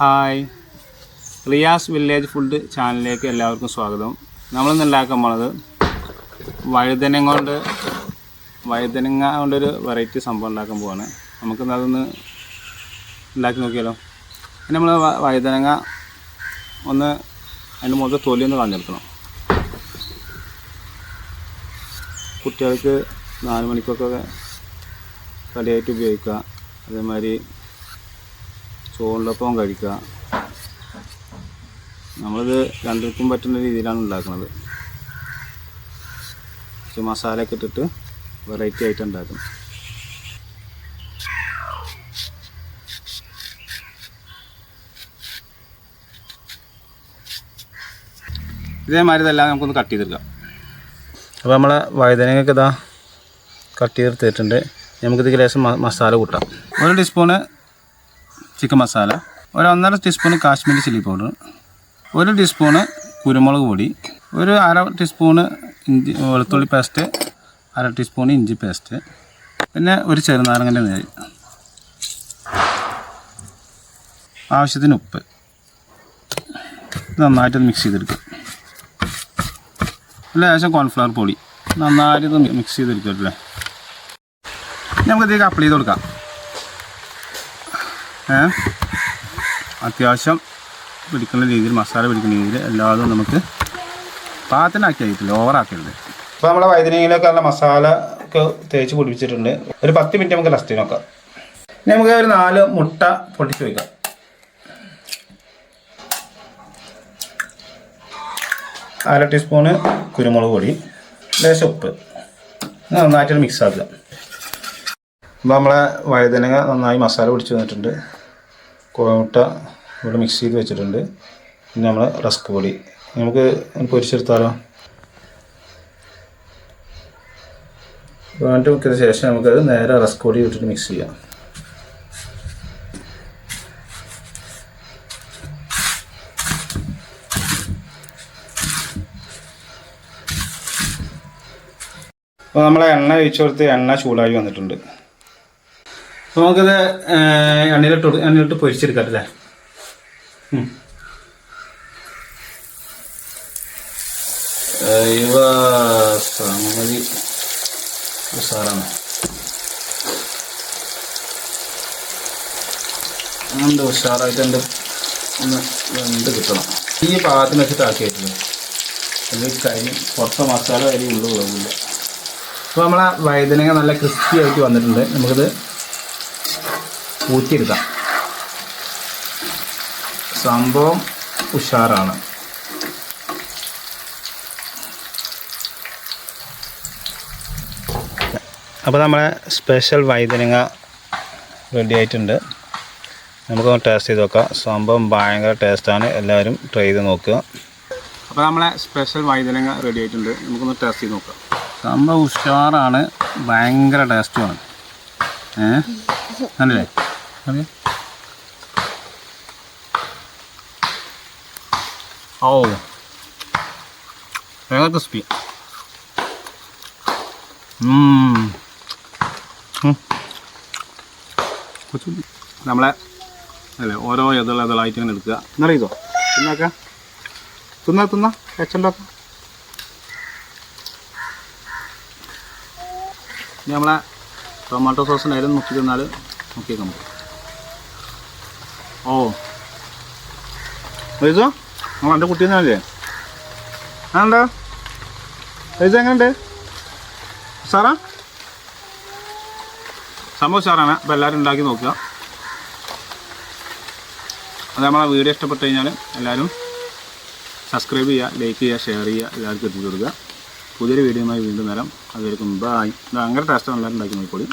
Hi Riyas village food ചാനലിലേക്ക് എല്ലാവർക്കും സ്വാഗതം. നമ്മളിന്ന് ഉണ്ടാക്കാൻ പോണത് വഴുതനങ്ങ കൊണ്ട് വഴുതനങ്ങ കൊണ്ടൊരു വെറൈറ്റി സംഭവം ഉണ്ടാക്കാൻ പോവാണ്. നമുക്കിന്ന് അതൊന്ന് ഉണ്ടാക്കി നോക്കിയാലോ? പിന്നെ നമ്മൾ വഴുതനങ്ങ ഒന്ന് അതിന്റെ മുതൽ തൊലി ഒന്ന് കളഞ്ഞെടുക്കണം. കുട്ടികൾക്ക് നാല് മണിക്കൊക്കെ കടിയായിട്ട് ഉപയോഗിക്കുക. അതേമാതിരി ചോറിനൊപ്പം കഴിക്കുക. നമ്മളിത് രണ്ടുപേർക്കും പറ്റുന്ന രീതിയിലാണ് ഉണ്ടാക്കുന്നത്. കുറച്ച് മസാലയൊക്കെ ഇട്ടിട്ട് വെറൈറ്റി ആയിട്ട് ഉണ്ടാക്കും ഇതേമാതിരി ഇതെല്ലാം നമുക്കൊന്ന് കട്ട് ചെയ്തെടുക്കാം. അപ്പോൾ നമ്മളെ വഴുതനങ്ങയൊക്കെ ഇതാ കട്ട് ചെയ്തെടുത്തിട്ടുണ്ട്. നമുക്കിത് ലേശം മസാല കൂട്ടാം. ഒരു ടീസ്പൂണ് ചിക്കൻ മസാല ഒരു ഒന്നര ടീസ്പൂൺ കാശ്മീരി ചില്ലി പൗഡർ ഒരു ടീസ്പൂണ് കുരുമുളക് പൊടി ഒരു അര ടീസ്പൂണ് ഇഞ്ചി വെളുത്തുള്ളി പേസ്റ്റ് അര ടീസ്പൂൺ ഇഞ്ചി പേസ്റ്റ് പിന്നെ ഒരു ചെറുനാരങ്ങന്റെ നീര്. ആവശ്യത്തിന് ഉപ്പ്. നന്നായിട്ട് മിക്സ് ചെയ്തെടുക്കുക ലേശം കോൺഫ്ലവർ പൊടി. നന്നായിട്ട് മിക്സ് ചെയ്തെടുക്കുക അല്ലേ നമുക്കിതേക്ക് അപ്ലൈ ചെയ്ത് കൊടുക്കാം. അത്യാവശ്യം പിടിക്കുന്ന രീതിയിൽ മസാല പിടിക്കുന്ന രീതിയിൽ എല്ലാതും നമുക്ക് പാത്തിനാക്കി ആയിട്ടില്ല ഓവറാക്കരുത് ഇപ്പോൾ നമ്മളെ വൈദ്യുതിയിലൊക്കെ നല്ല മസാല ഒക്കെ തേച്ച് പൊടിപ്പിച്ചിട്ടുണ്ട്. ഒരു പത്ത് മിനിറ്റ് നമുക്ക് ലസ്റ്റ് നോക്കാം. ഇനി നമുക്ക് ഒരു നാല് മുട്ട പൊട്ടിച്ച് വയ്ക്കാം അര ടീസ്പൂണ് കുരുമുളക് പൊടി ലേശം ഉപ്പ്. നന്നായിട്ട് മിക്സ് ആക്കുക. അപ്പോൾ നമ്മളെ വഴുതനങ്ങ നന്നായി മസാല പിടിച്ച് വന്നിട്ടുണ്ട്. കോഴിമുട്ട ഇവിടെ മിക്സ് ചെയ്ത് വെച്ചിട്ടുണ്ട്. പിന്നെ നമ്മൾ റസ്ക് പൊടി. നമുക്ക് പൊരിച്ചെടുത്താലോ? വേണ്ടി വെക്കിയതിന് ശേഷം നമുക്കത് നേരെ റസ്ക് പൊടി ഇട്ടിട്ട് മിക്സ് ചെയ്യാം. അപ്പോൾ നമ്മൾ എണ്ണ ഒഴിച്ചു കൊടുത്ത് എണ്ണ ചൂടായി വന്നിട്ടുണ്ട്. അപ്പോൾ നമുക്കത് എണ്ണയിലിട്ട് എണ്ണയിലിട്ട് പൊരിച്ചെടുക്കാം അല്ലേ? ഉഷാറാണ് ഉഷാറായിട്ട് എന്റെ ഒന്ന് വെന്ത് കിട്ടണം. ഈ പാകത്തിന് വെച്ചിട്ട് വെച്ചത് അത് കരി പുറത്തെ മസാല കരി ഉള്ളൂ പോകില്ല അപ്പോൾ നമ്മളെ വഴുതനങ്ങ നല്ല ക്രിസ്പി ആയിട്ട് വന്നിട്ടുണ്ട്. നമുക്കിത് ഊറ്റിയെടുക്കാം. സംഭവം ഉഷാറാണ്. അപ്പോൾ നമ്മളെ സ്പെഷ്യൽ വഴുതനങ്ങ റെഡി ആയിട്ടുണ്ട്. നമുക്കൊന്ന് ടേസ്റ്റ് ചെയ്ത് നോക്കാം. സംഭവം ഭയങ്കര ടേസ്റ്റാണ് എല്ലാവരും ട്രൈ ചെയ്ത് നോക്കുക. അപ്പോൾ നമ്മളെ സ്പെഷ്യൽ വഴുതനങ്ങ റെഡി ആയിട്ടുണ്ട്. നമുക്കൊന്ന് ടേസ്റ്റ് ചെയ്ത് നോക്കാം. സംഭവം ഉഷാറാണ്. ഭയങ്കര ടേസ്റ്റുമാണ് ഏ അതെ ഓ. ഭയങ്കര ക്രിസ്പി നമ്മളെ അല്ലേ ഓരോ എതൾ എതളായിട്ട് ഇങ്ങനെ എടുക്കുക. എന്നറിയോ തിന്നാക്ക. തിന്നാ തിന്നാ. വെച്ചുണ്ടാക്ക നമ്മളെ ടൊമാറ്റോ സോസിനായാലും മുക്കി തിന്നാൽ നോക്കിയേക്കാം നമുക്ക് ഓ. വൈസോ നമ്മൾ എന്റെ കുട്ടി തന്നെയല്ലേ? ആണ്ടോ വൈസ എങ്ങനെയുണ്ട്? സാറാ സംഭവം സാറാണ് അപ്പോൾ എല്ലാവരും ഉണ്ടാക്കി നോക്കുക. അത് നമ്മളെ വീഡിയോ ഇഷ്ടപ്പെട്ട് കഴിഞ്ഞാൽ എല്ലാവരും സബ്സ്ക്രൈബ് ചെയ്യുക ലൈക്ക് ചെയ്യുക ഷെയർ ചെയ്യുക എല്ലാവർക്കും എത്തിച്ചു കൊടുക്കുക. പുതിയൊരു വീഡിയോയുമായി വീണ്ടും വരാം. അതുവരെക്കും ബായ് അങ്ങനെ എല്ലാവരും ഉണ്ടാക്കി നോക്കിക്കോളി.